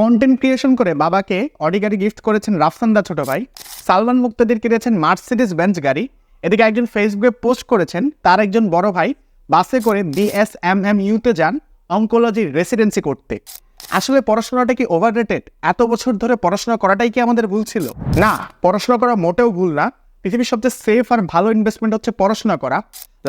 Content creation করে বাবাকে Audi গাড়ি গিফট করেছেন রাফসান্দা ছোট ভাই, সালমান মুক্তাদির কিনেছেন মার্সিডিস বেঞ্চ গাড়ি, এদিকে একজন ফেসবুকে পোস্ট করেছেন, তার একজন বড় ভাই বাসে করে বিএসএমএম ইউতে যান অঙ্কোলজির রেসিডেন্সি করতে। আসলে পড়াশোনাটা কি ওভার রেটেড এত বছর ধরে পড়াশোনা করাটাই কি আমাদের ভুল ছিল? না, পড়াশোনা করা মোটেও ভুল না। পৃথিবীর সবচেয়ে সেফ আর ভালো ইনভেস্টমেন্ট হচ্ছে পড়াশোনা করা।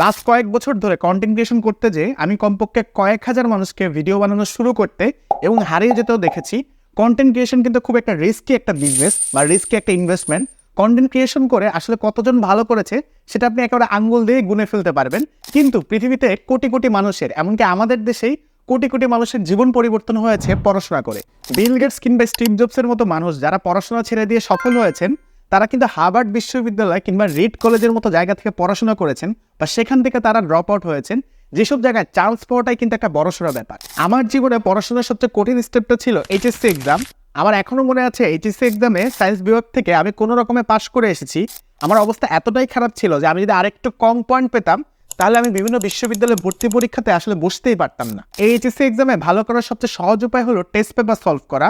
লাস্ট কয়েক বছর ধরে কন্টেন্ট ক্রিয়েশন করতে যে আমি কমপক্ষে কয়েক হাজার মানুষকে ভিডিও বানানো শুরু করতে এবং হারিয়ে যেতেও দেখেছি। কন্টেন্ট ক্রিয়েশন কিন্তু খুব একটা রিস্কি একটা বিজনেস বা রিস্কি একটা ইনভেস্টমেন্ট কন্টেন্ট ক্রিয়েশন করে আসলে কতজন ভালো করেছে সেটা আপনি একেবারে আঙ্গুল দিয়ে গুনে ফেলতে পারবেন। কিন্তু পৃথিবীতে কোটি কোটি মানুষের, এমনকি আমাদের দেশেই কোটি কোটি মানুষের জীবন পরিবর্তন হয়েছে পড়াশোনা করে। বিল গেটস কিংবা স্টিভ জবসের মতো মানুষ যারা পড়াশোনা ছেড়ে দিয়ে সফল হয়েছেন তারা কিন্তু হার্ভার্ড বিশ্ববিদ্যালয় কিংবা রিড কলেজের মতো জায়গা থেকে পড়াশোনা করেছেন বা সেখান থেকে তারা ড্রপ আউট হয়েছেন। যেসব জায়গায় চান্স পাওয়াটাই কিন্তু একটা বড়সড় ব্যাপার। আমার জীবনে পড়াশোনার সবচেয়ে কঠিন স্টেপটা ছিল এইচএসসি এক্সাম আমার এখনও মনে আছে এইচএসসি এক্সামে সায়েন্স বিভাগ থেকে আমি কোনো রকমে পাশ করে এসেছি। আমার অবস্থা এতটাই খারাপ ছিল যে আমি যদি আরেকটু কম পয়েন্ট পেতাম, তাহলে আমি বিভিন্ন বিশ্ববিদ্যালয়ে ভর্তি পরীক্ষাতে আসলে বসতেই পারতাম না। এই এইচএসসি এক্সামে ভালো করার সবচেয়ে সহজ উপায় হলো টেস্ট পেপার সলভ করা।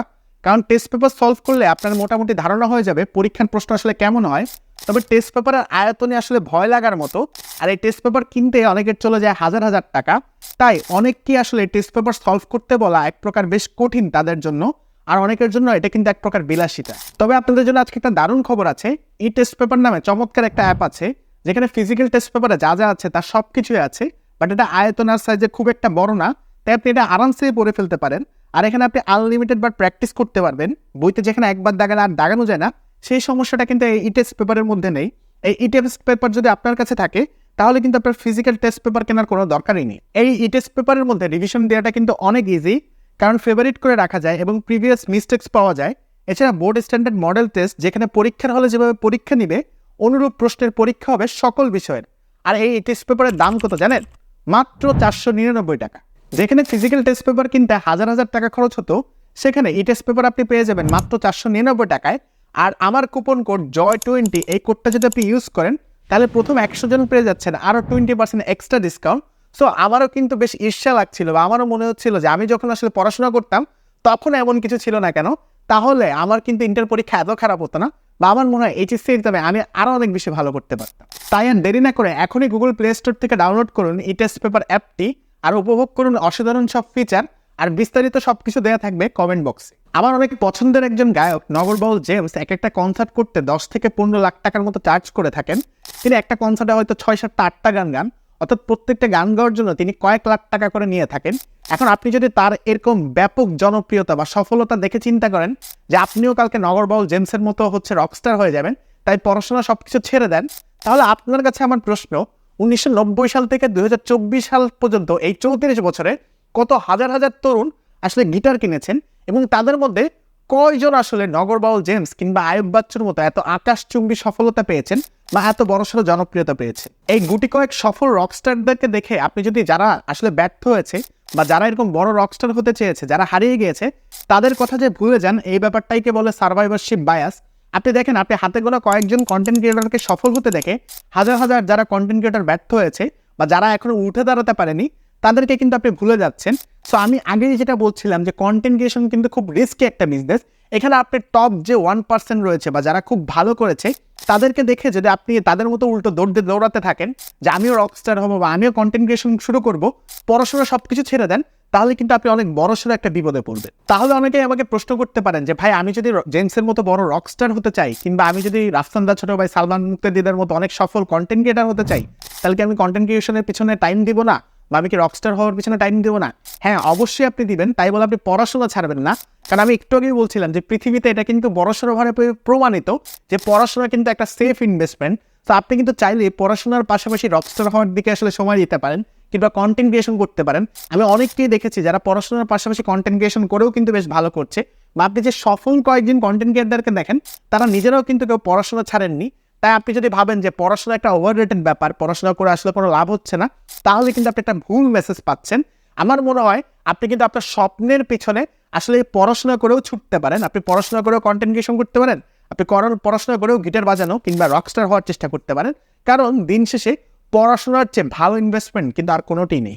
কারণ টেস্ট পেপার সলভ করলে আপনার মোটামুটি ধারণা হয়ে যাবে পরীক্ষার প্রশ্ন আসলে কেমন হয়। তবে টেস্ট পেপারের আয়তনে আসলে ভয় লাগার মতো আর এই টেস্ট পেপার কিনতে অনেকের চলে যায় হাজার হাজার টাকা। তাই অনেককেই আসলে টেস্ট পেপার সলভ করতে বলা এক প্রকার বেশ কঠিন তাদের জন্য আর অনেকের জন্য এটা কিন্তু এক প্রকার বিলাসিতা। তবে আপনাদের জন্য আজকে একটা দারুণ খবর আছে। ই টেস্ট পেপার নামে চমৎকার একটা অ্যাপ আছে যেখানে ফিজিক্যাল টেস্ট পেপারে যা যা আছে তার সব কিছুই আছে বাট এটা আয়তন আর সাইজে খুব একটা বড় না। তাই আপনি এটা আরামসে পড়ে ফেলতে পারেন। আর এখানে আপনি আনলিমিটেড বার প্র্যাকটিস করতে পারবেন। বইতে যেখানে একবার দাগালে আর দাগানো যায় না, সেই সমস্যাটা কিন্তু এই ই টেস্ট পেপারের মধ্যে নেই। এই ই টেস্ট পেপার যদি আপনার কাছে থাকে, তাহলে কিন্তু আপনার ফিজিক্যাল টেস্ট পেপার কেনার কোনো দরকারই নেই। এই ই টেস্ট পেপারের মধ্যে রিভিশন দেওয়াটা কিন্তু অনেক ইজি কারণ ফেভারিট করে রাখা যায় এবং প্রিভিয়াস মিস্টেক্স পাওয়া যায়। এছাড়া বোর্ড স্ট্যান্ডার্ড মডেল টেস্ট যেখানে পরীক্ষার হলে যেভাবে পরীক্ষা নিবে, অনুরূপ প্রশ্নের পরীক্ষা হবে সকল বিষয়ের। আর এই টেস্ট পেপারের দাম কত জানেন? মাত্র চারশো নিরানব্বই টাকা। যেখানে ফিজিক্যাল টেস্ট পেপার কিনতে হাজার হাজার টাকা খরচ হতো, সেখানে ই টেস্ট পেপার আপনি পেয়ে যাবেন মাত্র চারশো নিরানব্বই টাকায়। আর আমার কুপন কোড জয় টোয়েন্টি এই কোডটা যদি আপনি ইউজ করেন, তাহলে প্রথম একশো জন পেয়ে যাচ্ছেন আরও twenty percent extra discount so আমারও কিন্তু বেশ ঈর্ষা লাগছিল বা আমারও মনে হচ্ছিল যে আমি যখন আসলে পড়াশোনা করতাম, তখন এমন কিছু ছিল না কেন? তাহলে আমার কিন্তু ইন্টার পরীক্ষা এত খারাপ হতো না বা আমার মনে হয় এইচএসসি এক্সামে আমি আরও অনেক বেশি ভালো করতে পারতাম। তাই আর দেরি না করে এখনই গুগল প্লে স্টোর থেকে ডাউনলোড করুন ই টেস্ট পেপার অ্যাপটি আর উপভোগ করুন অসাধারণ সব ফিচার আর বিস্তারিত সব কিছু দেওয়া থাকবে কমেন্ট বক্সে আমার অনেক পছন্দের একজন গায়ক নগরবাউল জেমস, এক একটা কনসার্ট করতে দশ থেকে পনেরো লাখ টাকার মতো চার্জ করে থাকেন। তিনি একটা কনসার্টে হয়তো ছয় সাতটা, আটটা গান গান, অর্থাৎ প্রত্যেকটা গান গাওয়ার জন্য তিনি কয়েক লাখ টাকা করে নিয়ে থাকেন। এখন আপনি যদি তার এরকম ব্যাপক জনপ্রিয়তা বা সফলতা দেখে চিন্তা করেন যে আপনিও কালকে নগরবাউল জেমসের মতো হচ্ছে রকস্টার হয়ে যাবেন, তাই পড়াশোনা সব কিছু ছেড়ে দেন, তাহলে আপনার কাছে আমার প্রশ্ন উনিশশো নব্বই সাল থেকে দুই হাজার চব্বিশ সাল পর্যন্ত এই চৌত্রিশ বছরে কত হাজার হাজার তরুণ আসলে গিটার কিনেছেন এবং তাদের মধ্যে কয়জন আসলে নগর নগরবাউল জেমস কিংবা আয়ুব বাচ্চুর মতো এত আকাশচুম্বী সফলতা পেয়েছেন বা এত বড়সড় জনপ্রিয়তা পেয়েছেন এই গুটি কয়েক সফল রকস্টারদেরকে দেখে আপনি যদি যারা আসলে ব্যর্থ হয়েছে বা যারা এরকম বড় রকস্টার হতে চেয়েছে, যারা হারিয়ে গিয়েছে, তাদের কথা যে ভুলে যান, এই ব্যাপারটাইকে বলে সার্ভাইভারশিপ বায়াস আপনি দেখেন, আপনি হাতে গোনা কয়েকজন কন্টেন্ট ক্রিয়েটরকে সফল হতে দেখে হাজার হাজার যারা কন্টেন্ট ক্রিয়েটর ব্যর্থ হয়েছে বা যারা এখনও উঠে দাঁড়াতে পারেনি, তাদেরকে কিন্তু আপনি ভুলে যাচ্ছেন। সো আমি আগেই যেটা বলছিলাম যে কন্টেন্ট ক্রিয়েশন কিন্তু খুব রিস্কি একটা বিজনেস এখানে আপনি টপ যে ওয়ান পার্সেন্ট রয়েছে বা যারা খুব ভালো করেছে, তাদেরকে দেখে যদি আপনি তাদের মতো উল্টো দৌড়তে দৌড়াতে থাকেন যে আমিও রকস্টার হব বা আমিও কন্টেন্ট ক্রিয়েশন শুরু করব, পড়াশোনা সব কিছু ছেড়ে দেন তাহলে কিন্তু আপনি অনেক বড় সড়ো একটা বিপদে পড়বেন। তাহলে অনেকেই আমাকে প্রশ্ন করতে পারেন যে, ভাই, আমি যদি জেন্সের মতো বড় রকস্টার হতে চাই কিংবা আমি যদি রাফসান্দা ছোট ভাই, সালমান মুক্তাদিদের মতো অনেক সফল কন্টেন্ট ক্রিয়েটার হতে চাই, তাহলে কি আমি কন্টেন্ট ক্রিয়েশনের পিছনে টাইম দিব না? বা আমি কি রকস্টার হওয়ার পিছনে টাইম দিব না? হ্যাঁ অবশ্যই আপনি দিবেন। তাই বলে আপনি পড়াশোনা ছাড়বেন না। কারণ আমি একটু আগেই বলছিলাম যে, পৃথিবীতে এটা কিন্তু বড়সড়ভাবে প্রমাণিত যে, পড়াশোনা কিন্তু একটা সেফ ইনভেস্টমেন্ট তো আপনি কিন্তু চাইলে পড়াশোনার পাশাপাশি রকস্টার হওয়ার দিকে আসলে সময় দিতে পারেন। কিংবা কন্টেন্ট ক্রিয়েশন করতে পারেন। আমি অনেককেই দেখেছি যারা পড়াশোনার পাশাপাশি কন্টেন্ট ক্রিয়েশন করেও কিন্তু বেশ ভালো করছে। বা আপনি যে সফল কয়েকজন কন্টেন্ট ক্রিয়েটারকে দেখেন, তারা নিজেরাও কিন্তু কেউ পড়াশোনা ছাড়েননি। তাই আপনি যদি ভাবেন যে পড়াশোনা একটা ওভার ব্যাপার, পড়াশোনা করে আসলে কোনো লাভ হচ্ছে না, তাহলে কিন্তু আপনি একটা ভুল মেসেজ পাচ্ছেন। আমার মনে হয় আপনি কিন্তু আপনার স্বপ্নের পিছনে আসলে পড়াশোনা করেও ছুটতে পারেন। আপনি পড়াশোনা করেও কন্টেন্ট ক্রিয়েশন করতে পারেন। আপনি করার, পড়াশোনা করেও গিটার বাজানো কিংবা রকস্টার হওয়ার চেষ্টা করতে পারেন। কারণ দিন শেষে পড়াশোনার চেয়ে ভালো ইনভেস্টমেন্ট কিন্তু আর কোনোটি নেই।